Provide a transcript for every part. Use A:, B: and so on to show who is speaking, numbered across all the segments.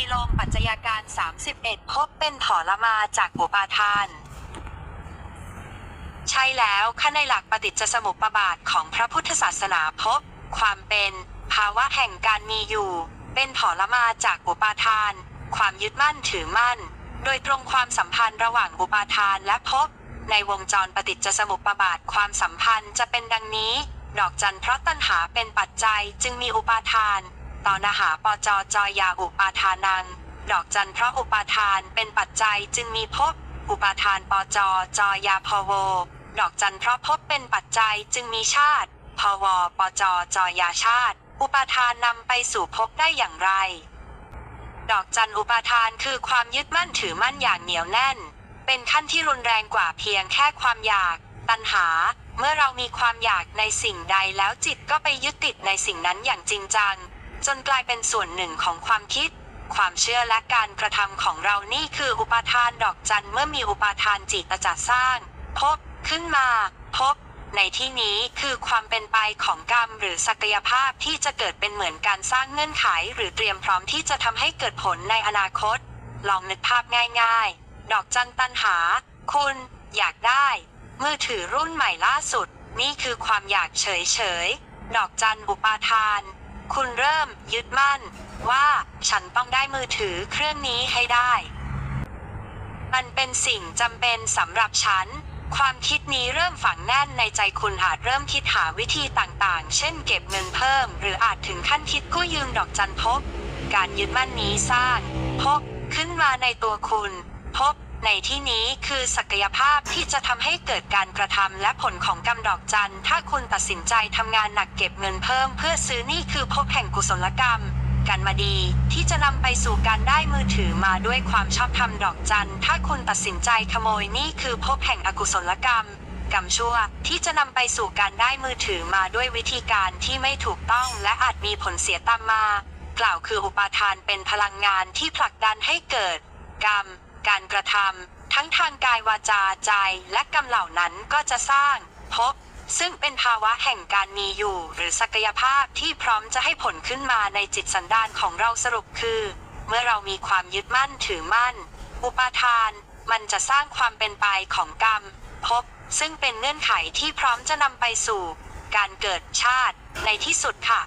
A: ฏิโลมปัจจัยการ 31 พบเป็นถอละมาจากอุปาทาน ใช่แล้วข้าในหลักปฏิจจสมุปบาทของพระพุทธศาสนาพบ ความเป็น ภาวะแห่งการมีอยู่ เป็นถอละมาจากอุปาทาน ความยึดมั่นถือมั่น โดยตรงความสัมพันธ์ระหว่างอุปาทานและภพในวงจรปฏิจจสมุปบาทความสัมพันธ์จะเป็นดังนี้ ดอกจันเพราะตัณหาเป็นปัจจัยจึงมีอุปาทาน ตอนหาปจจอยาอุปาทานัง ดอกจันเพราะอุปาทานเป็นปัจจัยจึงมีภพ อุปาทานปจจอยาพโว ดอกจันเพราะภพเป็นปัจจัยจึงมีชาติ พวปจจอยาชาติ อุปาทานนำไปสู่ภพได้อย่างไร ดอกจันอุปาทานคือความยึดมั่นถือมั่นอย่างเหนียวแน่น เป็นขั้นที่รุนแรงกว่าเพียงแค่ความอยาก ตัณหาเมื่อเรามีความอยากในสิ่งใดแล้วจิตก็ไปยึดติดในสิ่งนั้นอย่างจริงจัง จนกลายเป็นส่วนหนึ่งของความคิด ความเชื่อและการกระทำของเรานี่คืออุปาทานดอกจันเมื่อมีอุปาทานจิตจะสร้าง พบ ขึ้นมา พบ ในที่นี้คือความเป็นไปของกรรมหรือศักยภาพที่จะเกิดเป็นเหมือนการสร้างเงื่อนไข หรือเตรียมพร้อมที่จะทำให้เกิดผลในอนาคต ลองนึกภาพง่าย ๆ ดอกจันตันหา คุณ อยากได้ มือถือรุ่นใหม่ล่าสุด นี่คือความอยากเฉยๆดอกจันอุปาทาน คุณเริ่มยึดมั่น ว่าฉันต้องได้มือถือเครื่องนี้ให้ได้ มันเป็นสิ่งจำเป็นสำหรับฉัน ความคิดนี้เริ่มฝังแน่นในใจคุณอาจเริ่มคิดหาวิธีต่างๆ เช่นเก็บเงินเพิ่ม หรืออาจถึงขั้นคิดกู้ยืมดอกจันพบ การยึดมั่นนี้สร้าง พบขึ้นมาในตัวคุณ พบ ในที่นี้คือศักยภาพที่จะทำให้เกิดการกระทำและผลของกรรมดอกจัน ถ้าคุณตัดสินใจทำงานหนักเก็บเงินเพิ่มเพื่อซื้อนี่คือพบแห่งกุศลกรรมการมาดีที่จะนำไปสู่การได้มือถือมาด้วยความชอบธรรมดอกจัน ถ้าคุณตัดสินใจขโมยนี่คือพบแห่งอกุศลกรรม กรรมชั่วที่จะนำไปสู่การได้มือถือมาด้วยวิธีการที่ไม่ถูกต้องและอาจมีผลเสียตามมา กล่าวคืออุปาทานเป็นพลังงานที่ผลักดันให้เกิด กรรม การกระทำทั้งทางกายวาจาใจและกรรมเหล่านั้นก็จะสร้างพบซึ่งเป็นภาวะแห่งการมีอยู่ หรือศักยภาพที่พร้อมจะให้ผลขึ้นมาในจิตสันดานของเราสรุปคือ เมื่อเรามีความยึดมั่นถือมั่น อุปาทาน มันจะสร้างความเป็นไปของกรรมพบซึ่งเป็นเงื่อนไขที่พร้อมจะนำไปสู่ การเกิดชาติในที่สุดค่ะ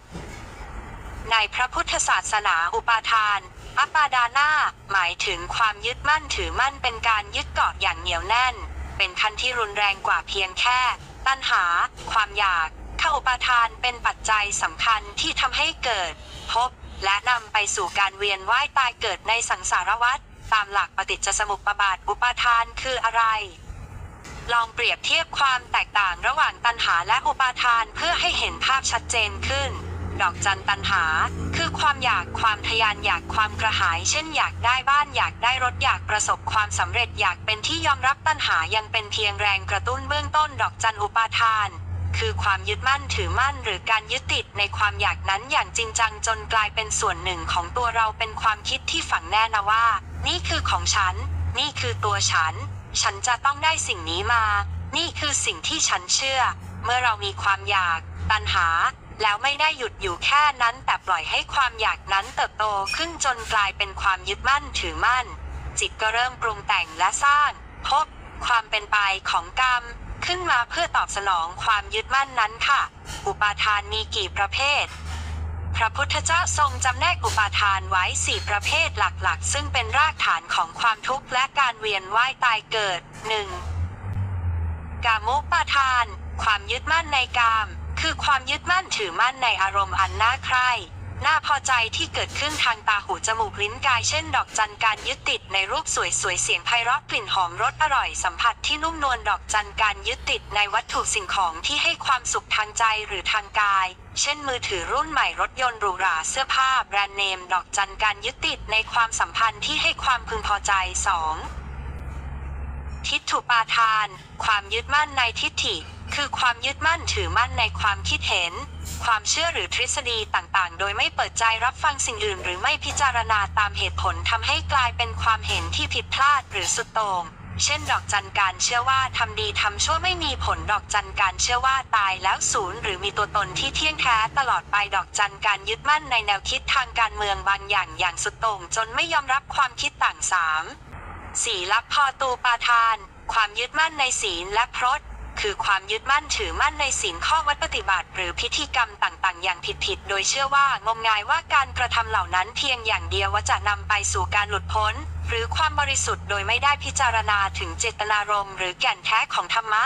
A: ในพระพุทธศาสนาอุปาทาน อัปปาดานาหมายถึงความยึดมั่นถือมั่นเป็นการยึดเกาะอย่างเหนียวแน่น เป็นขั้นที่รุนแรงกว่าเพียงแค่ ตัณหา ความอยากข้าอุปาทานเป็นปัจจัยสำคัญที่ทำให้เกิด พบ และนำไปสู่การเวียนว่ายตายเกิดในสังสารวัฏตามหลักปฏิจจสมุปบาทอุปาทานคืออะไร ลองเปรียบเทียบความแตกต่างระหว่างตัณหาและอุปาทานเพื่อให้เห็นภาพชัดเจนขึ้น ดอกจันตัณหา คือความอยากความทยานอยากความกระหาย เช่น อยากได้บ้านอยากได้รถอยากประสบความสำเร็จอยากเป็นที่ยอมรับตัณหายังเป็นเพียงแรงกระตุ้นเบื้องต้นดอกจันอุปาทาน คือความยึดมั่นถือมั่นหรือการยึดติดในความอยากนั้นอย่างจริงจังจนกลายเป็นส่วนหนึ่งของตัวเราเป็นความคิดที่ฝังแน่นะว่า นี่คือของฉัน นี่คือตัวฉัน ฉันจะต้องได้สิ่งนี้มา นี่คือสิ่งที่ฉันเชื่อ เมื่อเรามีความอยาก ตัณหา แล้วไม่ได้หยุดอยู่แค่นั้นแต่ปล่อยให้ความอยากนั้นเติบโตขึ้นจนกลายเป็นความยึดมั่นถือมั่น จิตก็เริ่มปรุงแต่งและสร้าง พบ ความเป็นไปของกรรม ขึ้นมาเพื่อตอบสนองความยึดมั่นนั้นค่ะ อุปาทานมีกี่ประเภท พระพุทธเจ้าทรงจำแนกอุปาทานไว้สี่ประเภทหลักๆ ซึ่งเป็นรากฐานของความทุกข์และการเวียนว่ายตายเกิด 1. กามุปาทาน ความยึดมั่นในกาม คือความยึดมั่นถือมั่นในอารมณ์อันน่าใคร่น่าพอใจที่เกิดขึ้นทางตาหูจมูกลิ้นกายเช่น ดอกจันการยึดติดในรูปสวยๆเสียงไพเราะกลิ่นหอมรสอร่อยสัมผัสที่นุ่มนวลดอกจันการยึดติดในวัตถุสิ่งของที่ให้ความสุขทางใจหรือทางกาย เช่น มือถือรุ่นใหม่รถยนต์หรูหราเสื้อผ้าแบรนด์เนม ดอกจันการยึดติดในความสัมพันธ์ที่ให้ความพึงพอใจ 2. ทิฏฐุปาทาน ความยึดมั่นในทิฏฐิ คือความยึดมั่นถือมั่นในความคิดเห็น ความเชื่อหรือทฤษฎีต่างๆ โดยไม่เปิดใจรับฟังสิ่งอื่น หรือไม่พิจารณาตามเหตุผลทำให้กลายเป็นความเห็นที่ผิดพลาดหรือสุดโต่งเช่น ดอกจันการเชื่อว่าทำดีทำชั่วไม่มีผลดอกจันการเชื่อว่าตายแล้วศูนย์หรือมีตัวตนที่เที่ยงแท้ตลอดไปดอกจันการยึดมั่นในแนวคิดทางการเมืองบางอย่างอย่างสุดโต่งจนไม่ยอมรับความคิดต่างสามสีลับพอตูปาทาน ความยึดมั่นในศีลและพรต คือความยึดมั่นถือมั่นในศีลข้อวัดปฏิบัติ หรือพิธีกรรมต่างๆ อย่างผิดๆ โดยเชื่อว่างมงายว่าการกระทำเหล่านั้นเพียงอย่างเดียวว่าจะนำไปสู่การหลุดพ้น หรือความบริสุทธิ์โดยไม่ได้พิจารณาถึงเจตนารมณ์หรือแก่นแท้ของธรรมะ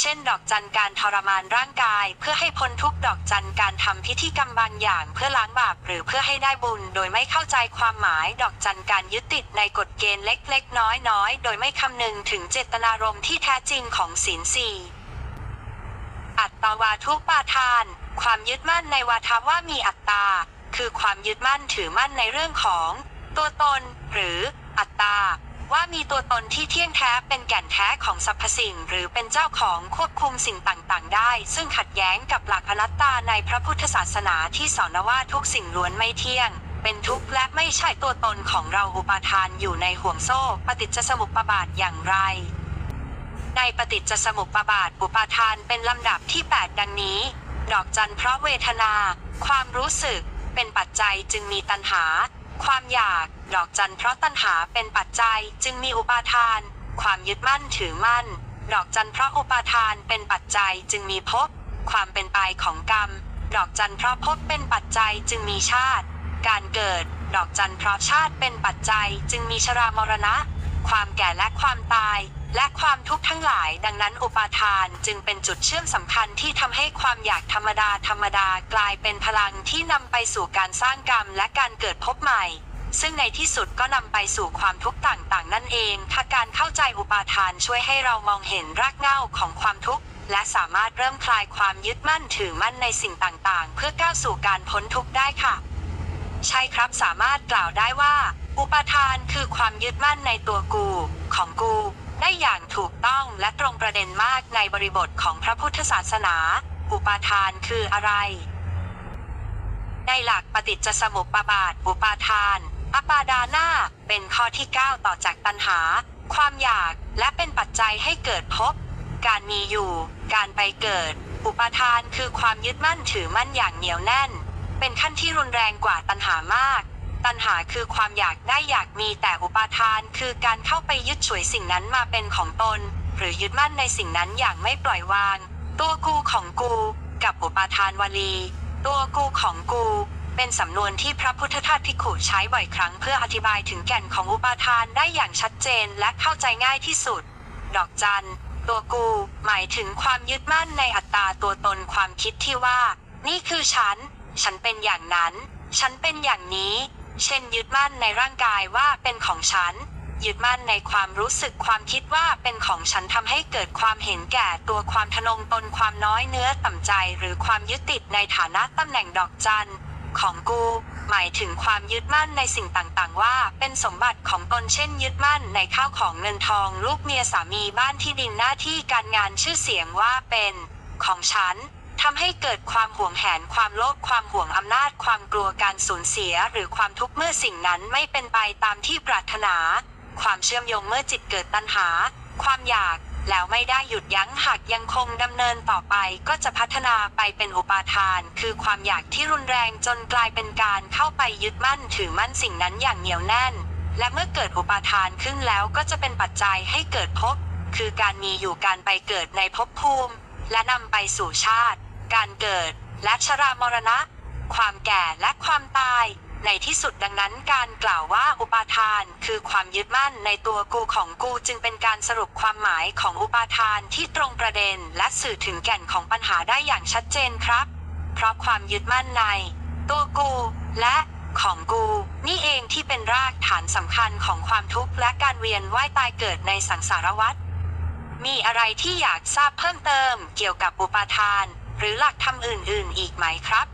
A: เช่น ดอกจันการทรมานร่างกาย เพื่อให้พ้นทุกดอกจันการทำพิธีกรรมบางอย่างเพื่อล้างบาปหรือเพื่อให้ได้บุญ โดยไม่เข้าใจความหมาย ดอกจันการยึดติดในกฎเกณฑ์เล็ก ๆ น้อยๆ โดยไม่คำนึงถึงเจตนารมณ์ที่แท้จริงของศีลสี่อัตตาวาทุปาทาน ความยึดมั่นในวาทาว่ามีอัตตา คือความยึดมั่นถือมั่นในเรื่องของ ตัวตน หรืออัตตา ว่ามีตัวตนที่เที่ยงแท้เป็นแก่นแท้ของสรรพสิ่ง หรือเป็นเจ้าของควบคุมสิ่งต่างๆ ได้ ซึ่งขัดแย้งกับหลักอนัตตาในพระพุทธศาสนาที่สอนว่าทุกสิ่งล้วนไม่เที่ยง เป็นทุกข์และไม่ใช่ตัวตนของเราอุปาทานอยู่ในห่วงโซ่ปฏิจจสมุปบาทอย่างไรในปฏิจจสมุปบาทอุปาทานเป็นลำดับที่ 8 ดังนี้ ดอกจันเพราะเวทนา ความรู้สึก เป็นปัจจัยจึงมีตัณหา ความอยาก ดอกจันเพราะตัณหาเป็นปัจจัยจึงมีอุปาทาน ความยึดมั่นถือมั่น ดอกจันเพราะอุปาทานเป็นปัจจัยจึงมีภพ ความเป็นไปของกรรม ดอกจันเพราะภพเป็นปัจจัยจึงมีชาติ การเกิด ดอกจันเพราะชาติเป็นปัจจัยจึงมีชรามรณะ ความแก่และความตาย และความทุกข์ทั้งหลาย ดังนั้นอุปาทานจึงเป็นจุดเชื่อมสำคัญที่ทำให้ความอยากธรรมดาธรรมดากลายเป็นพลังที่นำไปสู่การสร้างกรรมและการเกิดภพใหม่ ซึ่งในที่สุดก็นำไปสู่ความทุกข์ต่างๆ นั่นเองค่ะการเข้าใจอุปาทานช่วยให้เรามองเห็นรากเหง้าของความทุกข์และสามารถเริ่มคลายความยึดมั่นถือมั่นในสิ่งต่างๆ เพื่อก้าวสู่การพ้นทุกข์ได้ค่ะ ใช่ครับสามารถกล่าวได้ว่า อุปาทานคือความยึดมั่นในตัวกู ของกู ได้อย่างถูกต้องและตรงประเด็นมากในบริบทของพระพุทธศาสนา อุปาทานคืออะไร ในหลักปฏิจจสมุปบาท อุปาทาน อปาดานาเป็นข้อที่ 9 ต่อจากตัณหา ความอยากและเป็นปัจจัยให้เกิดภพการมีอยู่ การไปเกิด อุปาทานคือความยึดมั่นถือมั่นอย่างเหนียวแน่น เป็นขั้นที่รุนแรงกว่าตัณหามาก ตัณหาคือความอยากได้อยากมีแต่อุปาทานคือการเข้าไปยึดฉวยสิ่งนั้นมาเป็นของตน หรือยึดมั่นในสิ่งนั้นอย่างไม่ปล่อยวาง ตัวกูของกู กับอุปาทานวลี ตัวกูของกู เป็นสำนวนที่พระพุทธทาสพิกขุใช้บ่อยครั้งเพื่ออธิบายถึงแก่นของอุปาทานได้อย่างชัดเจนและเข้าใจง่ายที่สุด ดอกจันตัวกู หมายถึงความยึดมั่นในอัตตาตัวตนความคิดที่ว่า นี่คือฉัน ฉันเป็นอย่างนั้น ฉันเป็นอย่างนี้ เช่น ยึดมั่นในร่างกายว่าเป็นของฉัน ยึดมั่นในความรู้สึกความคิดว่าเป็นของฉันทำให้เกิดความเห็นแก่ตัวความทะนงตนความน้อยเนื้อต่ำใจ หรือความยึดติดในฐานะตำแหน่งดอกจันของกู หมายถึงความยึดมั่นในสิ่งต่างๆ ว่า เป็นสมบัติของตนเช่น ยึดมั่นในข้าวของเงินทอง ลูกเมียสามีบ้านที่ดินหน้าที่การงานชื่อเสียงว่าเป็น ของฉัน ทำให้เกิดความห่วงแหนความโลภความห่วงอำนาจความกลัวการสูญเสีย หรือความทุกข์เมื่อสิ่งนั้นไม่เป็นไปตามที่ปรารถนา ความเชื่อมโยงเมื่อจิตเกิดตัณหา ความอยากแล้วไม่ได้หยุดยั้งหากยังคงดำเนินต่อไปก็จะพัฒนาไปเป็นอุปาทาน คือความอยากที่รุนแรงจนกลายเป็นการเข้าไปยึดมั่นถือมั่นสิ่งนั้นอย่างเหนียวแน่น และเมื่อเกิดอุปาทานขึ้นแล้วก็จะเป็นปัจจัยให้เกิดภพคือการมีอยู่การไปเกิดในภพภูมิ และนำไปสู่ชาติ การเกิด และชรามรณะ ความแก่และความตาย ในที่สุดดังนั้นการกล่าวว่าอุปาทาน คือความยึดมั่นในตัวกูของกูจึงเป็นการสรุปความหมายของอุปาทานที่ตรงประเด็นและสื่อถึงแก่นของปัญหาได้อย่างชัดเจนครับ เพราะความยึดมั่นใน ตัวกูและของกู นี่เองที่เป็นรากฐานสำคัญของความทุกข์และการเวียนว่ายตายเกิดในสังสารวัฏมีอะไรที่อยากทราบเพิ่มเติมเกี่ยวกับอุปาทาน หรือหลักธรรมอื่น ๆ อีกไหมครับ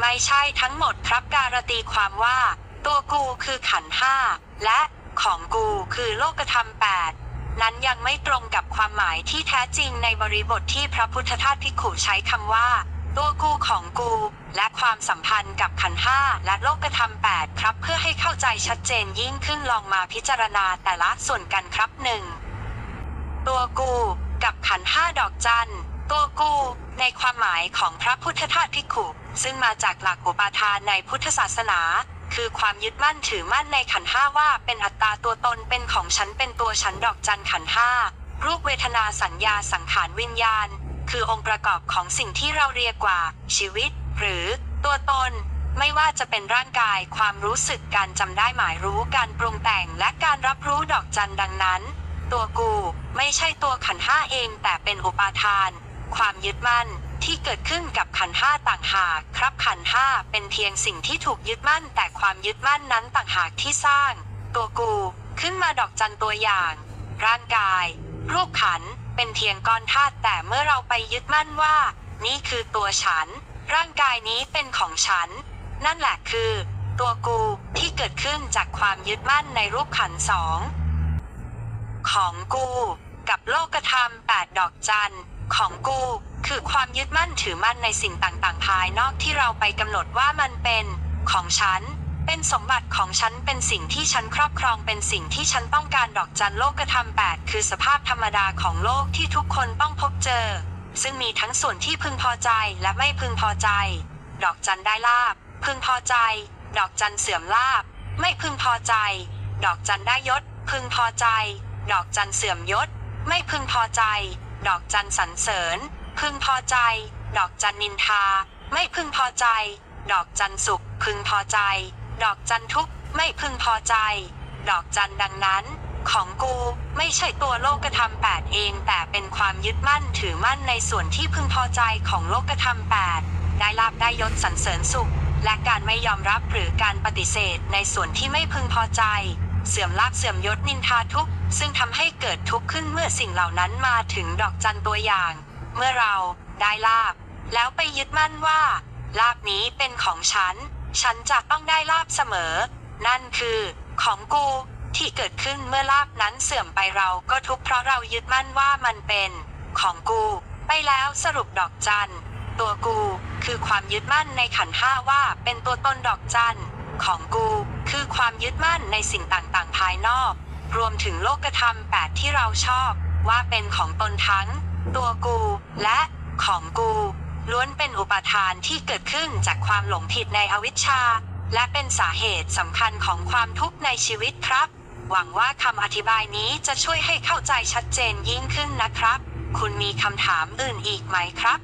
A: ไม่ใช่ทั้งหมดครับการตีความว่า ตัวกูคือขันห้าและของกูคือโลกธรรมแปดนั้นยังไม่ตรงกับความหมายที่แท้จริงในบริบทที่พระพุทธทาสพิกขุใช้คำว่า ตัวกูของกู และความสัมพันธ์กับขันห้าและโลกธรรมแปดครับ เพื่อให้เข้าใจชัดเจนยิ่งขึ้นลองมาพิจารณาแต่ละส่วนกันครับหนึ่งตัวกู กับขันห้าดอกจันตั วกูในความหมายของพระพุทธทาสภิกขุซึ่งมาจากหลักอุปาทานในพุทธศาสนา คือความยึดมั่นถือมั่นในขันธ์ห้าว่าเป็นอัตตาตัวตนเป็นของฉันเป็นตัวฉันดอกจันขันธ์ห้ารูปเวทนาสัญญาสังขารวิญญาณ คือองค์ประกอบของสิ่งที่เราเรียกว่า ชีวิต หรือ ตัวตน ไม่ว่าจะเป็นร่างกายความรู้สึกการจำได้หมายรู้การปรุงแต่งและการรับรู้ดอกจันดังนั้น ตัวกู ไม่ใช่ตัวขันธ์ห้าเองแต่เป็นอุปาทาน ความยึดมั่นที่เกิดขึ้นกับขันห้าต่างหากครับขันห้าเป็นเพียงสิ่งที่ถูกยึดมั่น แต่ความยึดมั่นนั้นต่างหากที่สร้าง ตัวกูขึ้นมาดอกจันตัวอย่าง ร่างกายรูปขันเป็นเพียงก้อนธาตุแต่เมื่อเราไปยึดมั่นว่า นี่คือตัวฉัน ร่างกายนี้เป็นของฉัน นั่นแหละคือ ตัวกูที่เกิดขึ้นจากความยึดมั่นในรูปขันสองของกู กับโลกธรรมแปดดอกจัน ของกู คือความยึดมั่นถือมั่นในสิ่งต่างๆ ภายนอกที่เราไปกำหนดว่ามันเป็น ของฉัน เป็นสมบัติของฉันเป็นสิ่งที่ฉันครอบครองเป็นสิ่งที่ฉันต้องการดอกจันโลกธรรมแปดคือสภาพธรรมดาของโลกที่ทุกคนต้องพบเจอ ซึ่งมีทั้งส่วนที่พึงพอใจและไม่พึงพอใจ ดอกจันได้ลาบ พึงพอใจ ดอกจันเสื่อมลาบ ไม่พึงพอใจ ดอกจันได้ยศ พึงพอใจ ดอกจันเสื่อมยศ ไม่พึงพอใจ ดอกจันสรรเสริญ พึงพอใจ ดอกจันนินทา ไม่พึงพอใจ ดอกจันสุข พึงพอใจ ดอกจันทุกข์ไม่พึงพอใจ ดอกจันดังนั้น ของกูไม่ใช่ตัวโลกธรรมแปดเองแต่เป็นความยึดมั่นถือมั่นในส่วนที่พึงพอใจของโลกธรรมแปดได้ลาบได้ยศสรรเสริญสุข และการไม่ยอมรับหรือการปฏิเสธในส่วนที่ไม่พึงพอใจ เสื่อมลาบเสื่อมยศนินทาทุกข์ซึ่งทำให้เกิดทุกข์ขึ้นเมื่อสิ่งเหล่านั้นมาถึงดอกจันตัวอย่าง เมื่อเราได้ลาบ แล้วไปยึดมั่นว่า ลาบนี้เป็นของฉัน ฉันจะต้องได้ลาบเสมอ นั่นคือ ของกูที่เกิดขึ้นเมื่อลาบนั้นเสื่อมไปเราก็ทุกข์เพราะเรายึดมั่นว่ามันเป็น ของกู ไปแล้วสรุปดอกจันตัวกู คือความยึดมั่นในขันห้าว่าเป็นตัวตนดอกจัน ของกู คือความยึดมั่นในสิ่งต่างๆ ภายนอก รวมถึงโลกธรรมแปดที่เราชอบ ว่าเป็นของตนทั้ง ตัวกูและของกู ล้วนเป็นอุปทานที่เกิดขึ้นจากความหลงผิดในอวิชชา และเป็นสาเหตุสำคัญของความทุกข์ในชีวิตครับ หวังว่าคำอธิบายนี้จะช่วยให้เข้าใจชัดเจนยิ่งขึ้นนะครับ คุณมีคำถามอื่นอีกไหมครับ